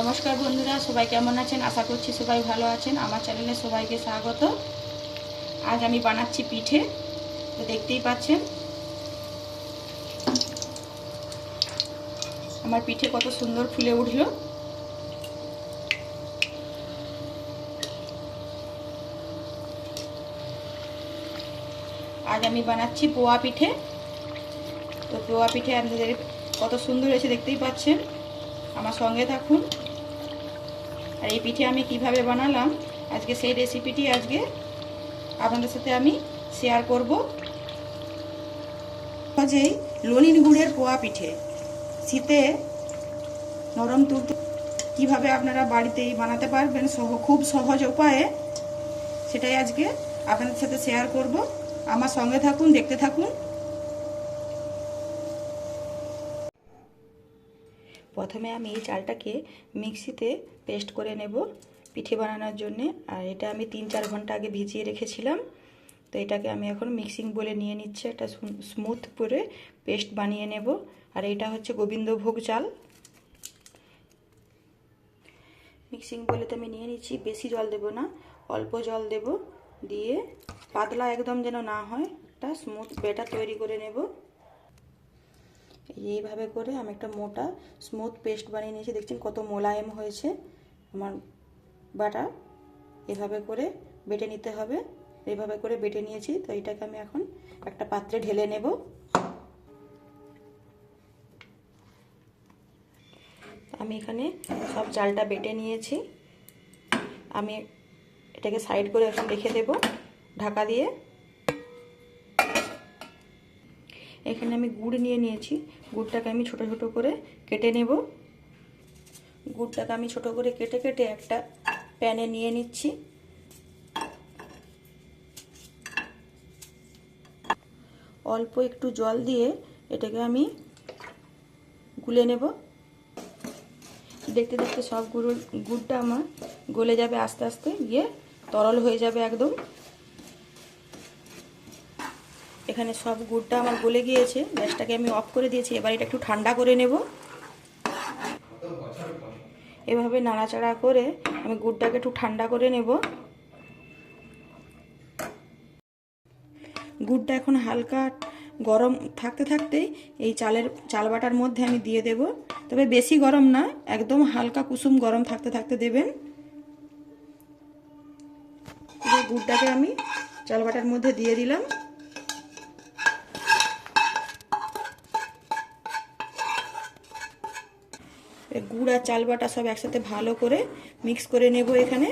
নমস্কার বন্ধুরা, সবাই কেমন আছেন? আশা করছি সবাই ভালো আছেন। আমার চ্যানেলে সবাইকে স্বাগত। আজ আমি বানাচ্ছি পিঠে। তো দেখতেই পাচ্ছেন, আমার পিঠে কত সুন্দর ফুলে উঠল। আজ আমি বানাচ্ছি পোয়া পিঠে। তো পোয়া পিঠে আপনাদের কত সুন্দর হয়েছে দেখতেই পাচ্ছেন। আমার সঙ্গে থাকুন। আর এই পিঠে আমি কীভাবে বানালাম, আজকে সেই রেসিপিটি আজকে আপনাদের সাথে আমি শেয়ার করব। যেই লনির গুড়ের পোয়া পিঠে। শীতে নরম তুরতু কীভাবে আপনারা বাড়িতেই বানাতে পারবেন, সহ খুব সহজ উপায়ে সেটাই আজকে আপনাদের সাথে শেয়ার করব। আমার সঙ্গে থাকুন, দেখতে থাকুন। প্রথমে আমি এই চালটাকে মিক্সিতে পেস্ট করে নেব পিঠে বানানোর জন্য। আর এটা আমি তিন চার ঘণ্টা আগে ভিজিয়ে রেখেছিলাম। তো এটাকে আমি এখন মিক্সিং বলে নিয়ে নিচ্ছি, একটা স্মুথ করে পেস্ট বানিয়ে নেব। আর এটা হচ্ছে গোবিন্দভোগ চাল। মিক্সিং বলেতে আমি নিয়ে নিচ্ছি, বেশি জল দেব না, অল্প জল দেব। দিয়ে পাতলা একদম যেন না হয়, একটা স্মুথ ব্যাটার তৈরি করে নেব। এইভাবে করে আমি একটা মোটা স্মুথ পেস্ট বানিয়ে নিয়েছি। দেখছেন কত মোলায়েম হয়েছে? আমার বাটা এভাবে করে বেটে নিতে হবে। এভাবে করে বেটে নিয়েছি। তো এটাকে আমি এখন একটা পাত্রে ঢেলে নেব। আমি এখানে সব চালটা বেটে নিয়েছি। আমি এটাকে সাইড করে এখন রেখে দেব ঢাকা দিয়ে। এখানে আমি গুড় নিয়ে নিয়েছি। গুড়টাকে আমি ছোট ছোট করে কেটে নেব। গুড়টাকে আমি ছোট করে কেটে কেটে একটা প্যানে নিয়ে নিচ্ছি। অল্প একটু জল দিয়ে এটাকে আমি গুলে নেব। দেখতে দেখতে সব গুঁড়ো, গুড়টা আমার গলে যাবে আস্তে আস্তে, গিয়ে তরল হয়ে যাবে একদম। এখানে সব গুড়টা আমার গলে গিয়েছে। গ্যাসটাকে আমি অফ করে দিয়েছি। এবার এটা একটু ঠান্ডা করে নেব। এভাবে নাড়াচাড়া করে আমি গুড়টাকে একটু ঠান্ডা করে নেব। গুড়টা এখন হালকা গরম থাকতে থাকতেই এই চালের, চাল বাটার মধ্যে আমি দিয়ে দেব। তবে বেশি গরম না, একদম হালকা কুসুম গরম থাকতে থাকতে দেবেন। গুড়টাকে আমি চাল বাটার মধ্যে দিয়ে দিলাম। গুড় আর চাল বাটা সব একসাথে ভালো করে মিক্স করে নেব এখানে।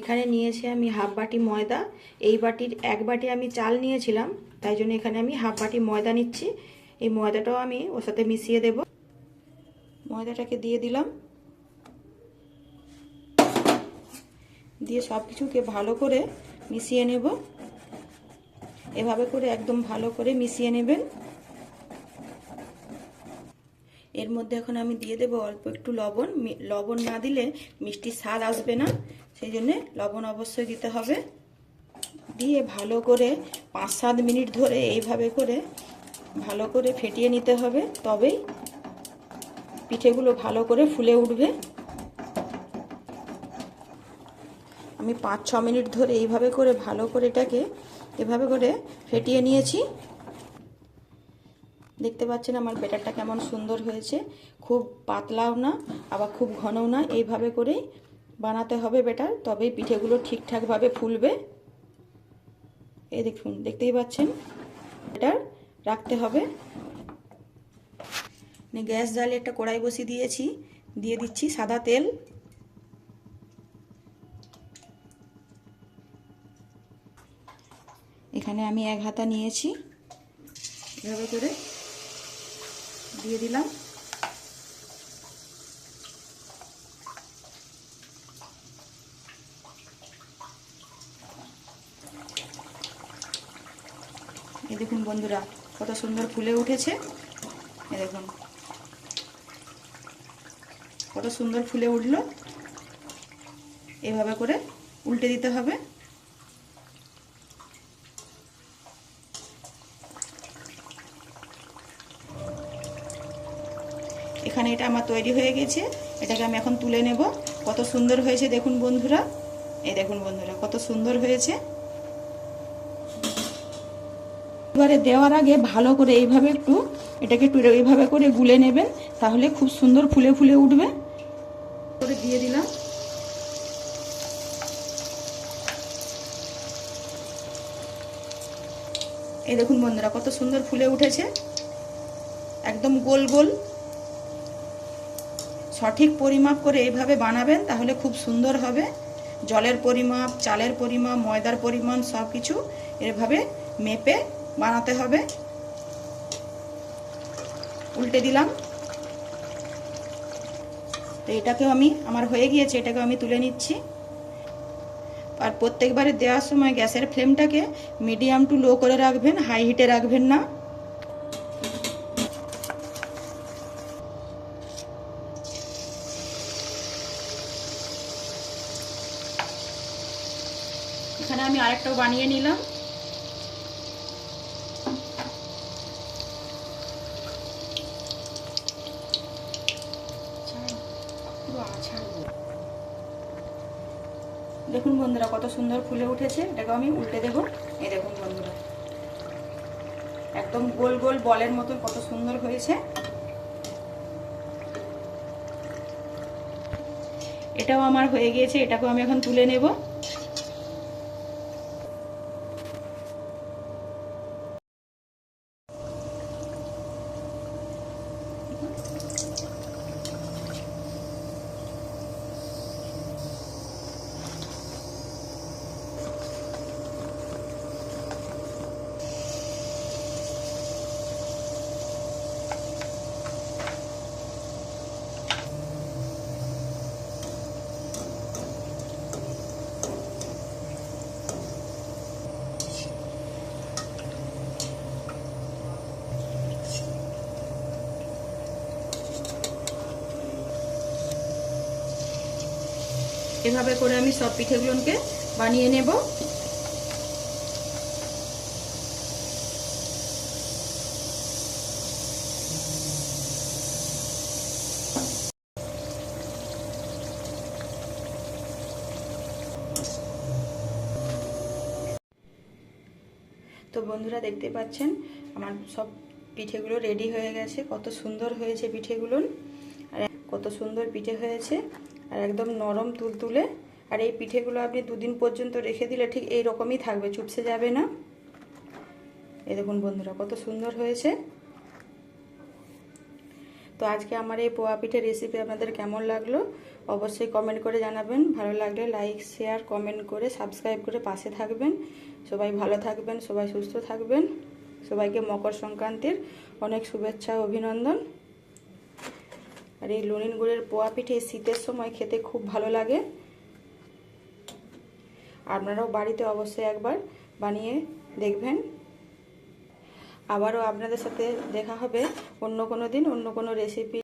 এখানে নিয়েছি আমি হাফ বাটি ময়দা। এই বাটির এক বাটি আমি চাল নিয়েছিলাম, তাই জন্য এখানে আমি হাফ বাটি ময়দা নিচ্ছি। এই ময়দাটাও আমি ওর সাথে মিশিয়ে দেব। ময়দাটাকে দিয়ে দিলাম। দিয়ে সব কিছুকে ভালো করে মিশিয়ে নেব। এভাবে করে একদম ভালো করে মিশিয়ে নেবেন। এর মধ্যে এখন আমি দিয়ে দেবো অল্প একটু লবণ। লবণ না দিলে মিষ্টির স্বাদ আসবে না, সেই জন্যে লবণ অবশ্যই দিতে হবে। দিয়ে ভালো করে পাঁচ সাত মিনিট ধরে এইভাবে করে ভালো করে ফেটিয়ে নিতে হবে, তবেই পিঠেগুলো ভালো করে ফুলে উঠবে। আমি পাঁচ ছ মিনিট ধরে এইভাবে করে ভালো করে এটাকে এভাবে করে ফেটিয়ে নিয়েছি। দেখতে পাচ্ছেন আমার ব্যাটারটা কেমন সুন্দর হয়েছে। খুব পাতলাও না, আবার খুব ঘনও না। এইভাবে করেই বানাতে হবে ব্যাটার তবেই পিঠেগুলো ঠিকঠাকভাবে ফুলবে। এই দেখুন, দেখতেই পাচ্ছেন? ব্যাটার রাখতে হবে। গ্যাস জালে একটা কড়াই বসিয়ে দিয়েছি, দিয়ে দিচ্ছি সাদা তেল। এখানে আমি এক হাতা নিয়েছি। এভাবে করে দিয়ে দিলাম। এই দেখুন বন্ধুরা, কত সুন্দর ফুলে উঠেছে। এই দেখুন, কত সুন্দর ফুলে উঠল। এভাবে করে উল্টে দিতে হবে। এখানে এটা আমার তৈরি হয়ে গেছে। এটাকে আমি এখন তুলে নেব। কত সুন্দর হয়েছে দেখুন বন্ধুরা। এই দেখুন বন্ধুরা, কত সুন্দর হয়েছে। এবারে দেওয়ার আগে ভালো করে এইভাবে একটু এটাকে একটু এইভাবে করে গুলে নেবেন, তাহলে খুব সুন্দর ফুলে ফুলে উঠবে। করে দিয়ে দিলাম। এই দেখুন বন্ধুরা, কত সুন্দর ফুলে উঠেছে। একদম গোল গোল। সঠিক পরিমাপ করে এইভাবে বানাবেন, তাহলে খুব সুন্দর হবে। জলের পরিমাপ, চালের পরিমাপ, ময়দার পরিমাণ সব কিছু এভাবে মেপে বানাতে হবে। উল্টে দিলাম। তো এটাকেও আমি, আমার হয়ে গিয়েছে, এটাকেও আমি তুলে নিচ্ছি। আর প্রত্যেকবারে দেওয়ার সময় গ্যাসের ফ্লেমটাকে মিডিয়াম টু লো করে রাখবেন, হাই হিটে রাখবেন না। এখানে আমি আরেকটাও বানিয়ে নিলাম। দেখুন বন্ধুরা, কত সুন্দর ফুলে উঠেছে। এটাকে আমি উল্টে দেবো। এই দেখুন বন্ধুরা, একদম গোল গোল বলের মতো কত সুন্দর হয়েছে। এটাও আমার হয়ে গিয়েছে, এটাকেও আমি এখন তুলে নেব। এভাবে করে আমি সব পিঠেগুলোকে বানিয়ে নেব। তো বন্ধুরা, দেখতে পাচ্ছেন, আমার সব পিঠেগুলো রেডি হয়ে গেছে। কত সুন্দর হয়েছে পিঠেগুলো। আর কত সুন্দর পিঠে হয়েছে। আর একদম নরম তুলতুলে। আর এই পিঠেগুলো আপনি দুদিন পর্যন্ত রেখে দিলে ঠিক এই রকমই থাকবে, চুপসে যাবে না। এ দেখুন বন্ধুরা, কত সুন্দর হয়েছে। তো আজকে আমার এই পোয়া পিঠের রেসিপি আপনাদের কেমন লাগল অবশ্যই কমেন্ট করে জানাবেন। ভালো লাগলে লাইক শেয়ার কমেন্ট করে সাবস্ক্রাইব করে পাশে থাকবেন। সবাই ভালো থাকবেন, সবাই সুস্থ থাকবেন। সবাইকে মকর সংক্রান্তির অনেক শুভেচ্ছা, অভিনন্দন। আর এই লুনিন গুড়ের পোয়া পিঠে শীতের সময় খেতে খুব ভালো লাগে। আপনারাও বাড়িতে অবশ্যই একবার বানিয়ে দেখবেন। আবারও আপনাদের সাথে দেখা হবে অন্য কোনো দিন, অন্য কোনো রেসিপি